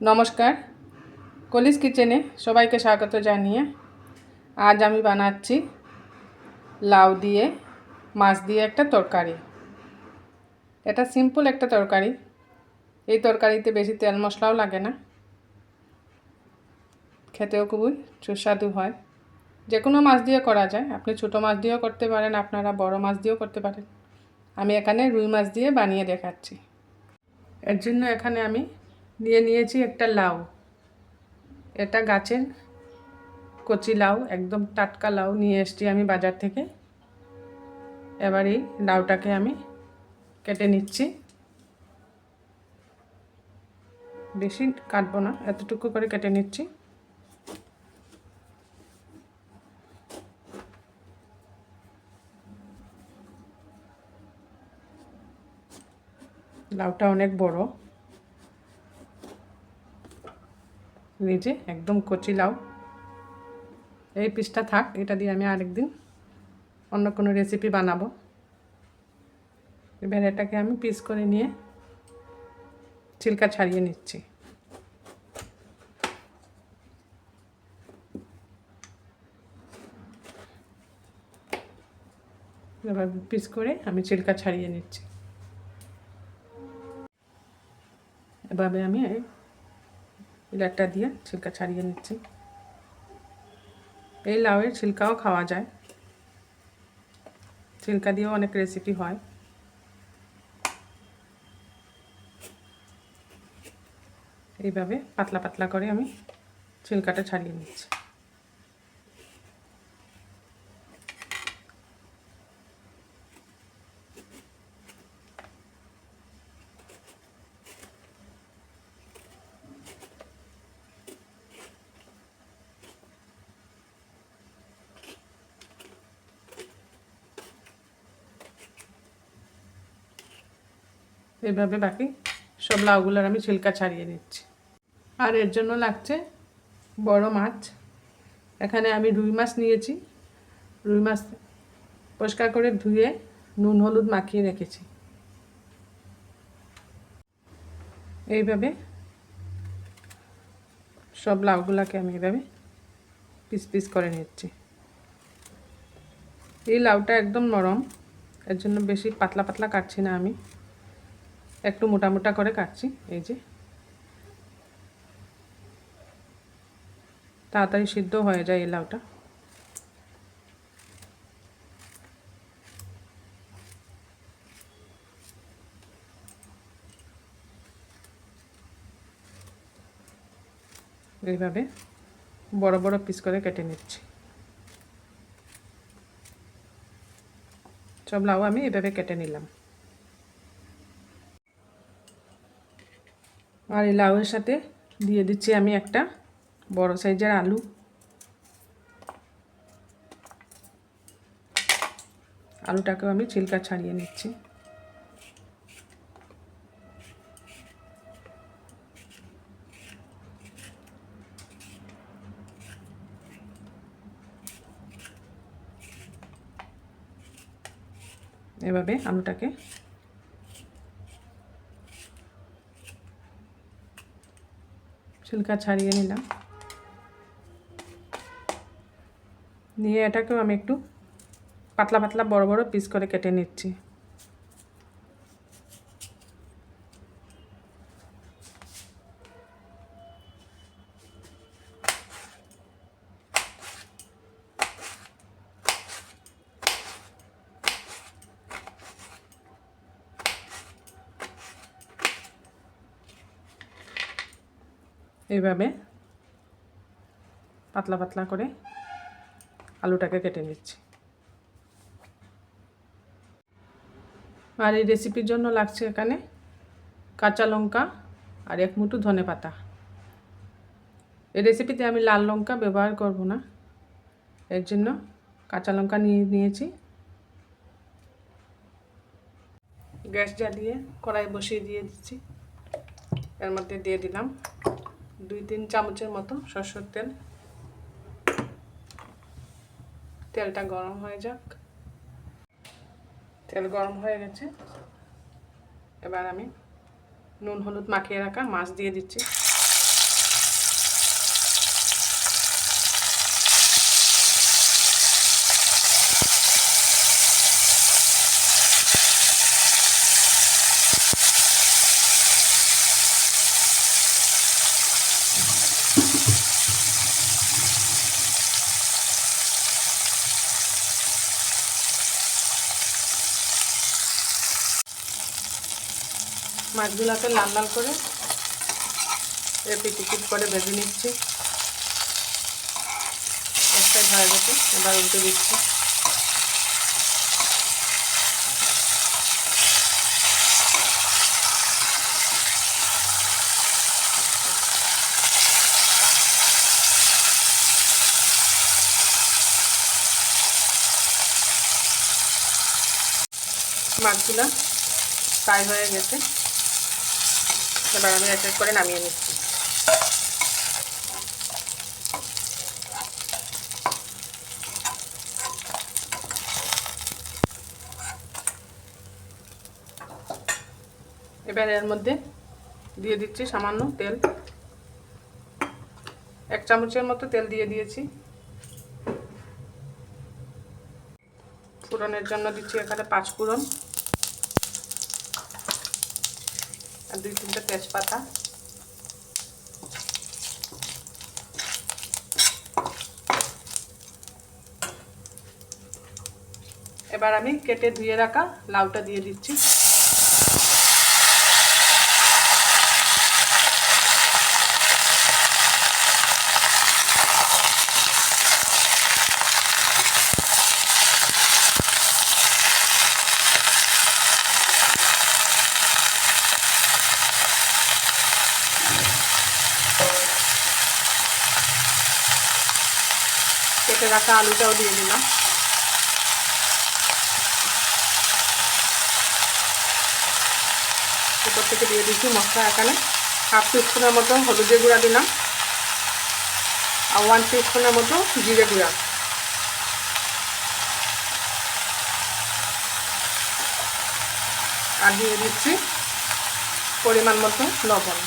নমস্কার। কলিস কিচেনে সবাইকে স্বাগত জানিয়ে আজ আমি বানাচ্ছি লাউ দিয়ে, মাছ দিয়ে একটা তরকারি। এটা সিম্পল একটা তরকারি। এই তরকারিতে বেশি তেল মশলাও লাগে না। খেতেও খুবই সুস্বাদু হয়। যে কোনো মাছ দিয়ে করা যায়। আপনি ছোটো মাছ দিয়েও করতে পারেন, আপনারা বড় মাছ দিয়েও করতে পারেন। আমি এখানে রুই মাছ দিয়ে বানিয়ে দেখাচ্ছি। এর জন্য এখানে আমি নিয়ে নিয়েছি একটা লাউ। এটা গাছের কচি লাউ, একদম টাটকা লাউ নিয়ে এসছি আমি বাজার থেকে। এবার এই লাউটাকে আমি কেটে নিচ্ছি। বেশি কাটবো না, এতটুকু করে কেটে নিচ্ছি। লাউটা অনেক বড়। নিজে একদম কচি লাউ। এই পিসটা থাক, এটা দিয়ে আমি আরেকদিন অন্য কোনো রেসিপি বানাবো। এবার এটাকে আমি পিস করে নিয়ে ছিলকা ছাড়িয়ে নিচ্ছি। এবার পিস করে আমি চিল্কা ছাড়িয়ে নিচ্ছি। এভাবে আমি ইলারটা দিয়ে ছিলকা ছাড়িয়ে নিচ্ছি। এই লাউয়ের ছিলকাও খাওয়া যায়। ছিলকা দিয়েও অনেক রেসিপি হয়। এইভাবে পাতলা পাতলা করে আমি ছিলকাটা ছাড়িয়ে নিচ্ছি। এইভাবে বাকি সব লাউগুলোর আমি ছিলকা ছাড়িয়ে নিচ্ছি। আর এর জন্য লাগছে বড় মাছ। এখানে আমি রুই মাছ নিয়েছি। রুই মাছ পরিষ্কার করে ধুয়ে নুন, হলুদ মাখিয়ে রেখেছি। এইভাবে সব লাউগুলোকে আমি এইভাবে পিস পিস করে নিচ্ছি। এই লাউটা একদম নরম, এর জন্য বেশি পাতলা পাতলা কাটছি না আমি। একটু মোটা মোটা করে কাটছি, এই যে। তাড়াতাড়ি সিদ্ধ হয়ে যায় এই লাউটা। এইভাবে বড় বড় পিস করে কেটে নিচ্ছি। সব লাউ আমি এভাবে কেটে নিলাম। আর এই লাউয়ের সাথে দিয়ে দিচ্ছি আমি একটা বড় সাইজের আলু। আলুটাকেও আমি ছিলকা ছাড়িয়ে নিচ্ছি। এভাবে আলুটাকে ছিলকা ছাড়িয়ে নিলাম। নিয়ে এটাকেও আমি একটু পাতলা পাতলা বড় বড় পিস করে কেটে নিচ্ছি। এইভাবে পাতলা পাতলা করে আলুটাকে কেটে নিচ্ছি। আর এই রেসিপির জন্য লাগছে এখানে কাঁচা লঙ্কা আর এক মুঠো ধনে পাতা। এই রেসিপিতে আমি লাল লঙ্কা ব্যবহার করব না। এর জন্য কাঁচা লঙ্কা নিয়ে নিয়েছি। গ্যাস জ্বালিয়ে কড়াই বসিয়ে দিয়ে দিচ্ছি। এর মধ্যে দিয়ে দিলাম দুই তিন চামচের মতো সরষের তেল। তেলটা গরম হয়ে যাক। তেল গরম হয়ে গেছে। এবার আমি নুন, হলুদ মাখিয়ে রাখা মাছ দিয়ে দিচ্ছি। মাছগুলোকে লাল লাল করে টিকিট করে ভেজে নিচ্ছি। একটা হয়ে গেছে এবার উল্টে দিচ্ছি। মাছগুলো ফ্রাই হয়ে গেছে। এবার আমি এক এক করে নামিয়ে নিচ্ছি। এবার এর মধ্যে দিয়ে দিচ্ছি সামান্য তেল। এক চামচের মতো তেল দিয়ে দিয়েছি। ফোড়নের জন্য দিচ্ছি এখানে পাঁচ ফোড়ন আর দুই তিনটা তেজপাতা। এবার আমি কেটে ধুয়ে রাখা লাউটা দিয়ে দিচ্ছি। রাখা আলুটাও দিয়ে দিলাম। উপর থেকে দিয়ে দিচ্ছি মশলা এখানে। হাফ টিস্পুনের মতো হলুদের গুঁড়া দিলাম। আর ওয়ান টিস্পুনের মতো জিরে গুঁড়া। আর দিয়ে দিচ্ছি পরিমাণ মতো লবণ।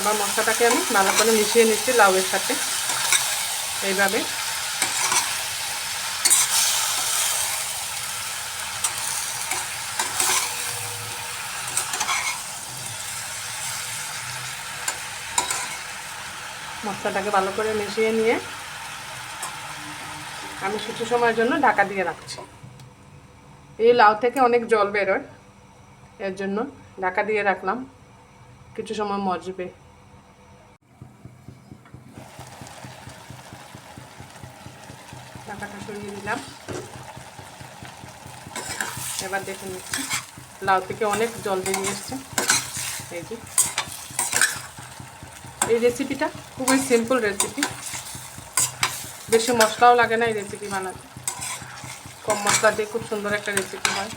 এবার মশলাটাকে আমি ভালো করে মিশিয়ে নিচ্ছি লাউয়ের সাথে। এইভাবে। মশলাটাকে ভালো করে মিশিয়ে নিয়ে আমি কিছু সময়ের জন্য ঢাকা দিয়ে রাখছি। এই লাউ থেকে অনেক জল বেরোয়, এর জন্য ঢাকা দিয়ে রাখলাম। কিছু সময় মজবে ঢাকাটা সরিয়ে দিলাম এবার দেখে নিচ্ছি। লাউ থেকে অনেক জল বেরিয়ে এসছে। এই যে। এই রেসিপিটা খুবই সিম্পল রেসিপি বেশি মশলাও লাগে না এই রেসিপি বানাতে। কম মশলা দিয়ে খুব সুন্দর একটা রেসিপি হয়।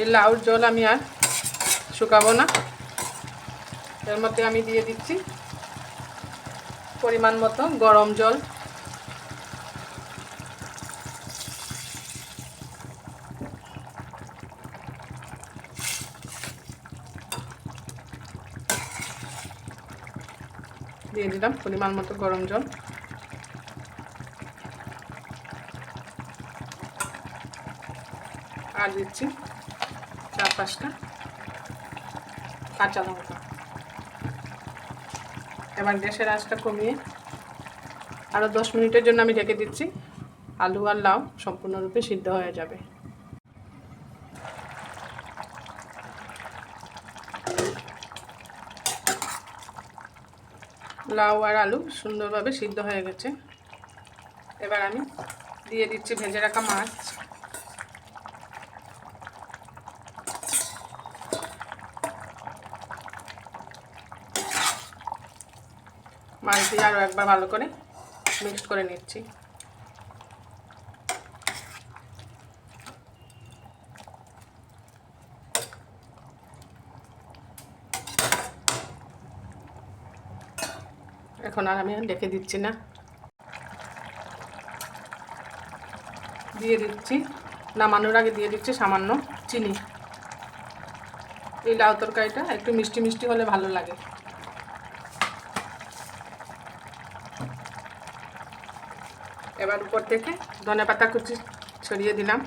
এই লাউর জল আমি আর শুকাবো না। এর মধ্যে আমি দিয়ে দিচ্ছি পরিমাণ মতো গরম জল। দিয়ে দিলাম পরিমাণ মতো গরম জল। আর দিচ্ছি চার পাঁচটা কাঁচা লঙ্কা। এবার গ্যাসের আঁচটা কমিয়ে আরও দশ মিনিটের জন্য আমি ঢেকে দিচ্ছি। আলু আর লাউ সম্পূর্ণরূপে সিদ্ধ হয়ে যাবে। লাউ আর আলু সুন্দরভাবে সিদ্ধ হয়ে গেছে। এবার আমি দিয়ে দিচ্ছি ভেজে রাখা মাছ। মাছ দিয়ে আরও একবার ভালো করে মিক্সড করে নিচ্ছি। এখন আর আমি ডেকে দিচ্ছি না। দিয়ে দিচ্ছি, নামানোর আগে দিয়ে দিচ্ছি সামান্য চিনি। এই লাউ তরকারিটা একটু মিষ্টি মিষ্টি হলে ভালো লাগে। এবার উপর থেকে ধনে পাতা কুচি ছড়িয়ে দিলাম।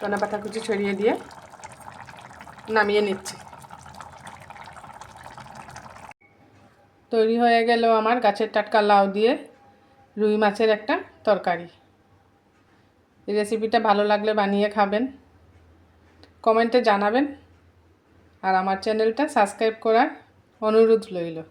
ধনে পাতা কুচি ছড়িয়ে দিয়ে নামিয়ে নিচ্ছি। তৈরি হয়ে গেল আমার গাছের টাটকা লাউ দিয়ে রুই মাছের একটা তরকারি। রেসিপিটা ভালো লাগলে বানিয়ে খাবেন। কমেন্টে জানাবেন। আর আমার চ্যানেলটা সাবস্ক্রাইব করার অনুরোধ রইল।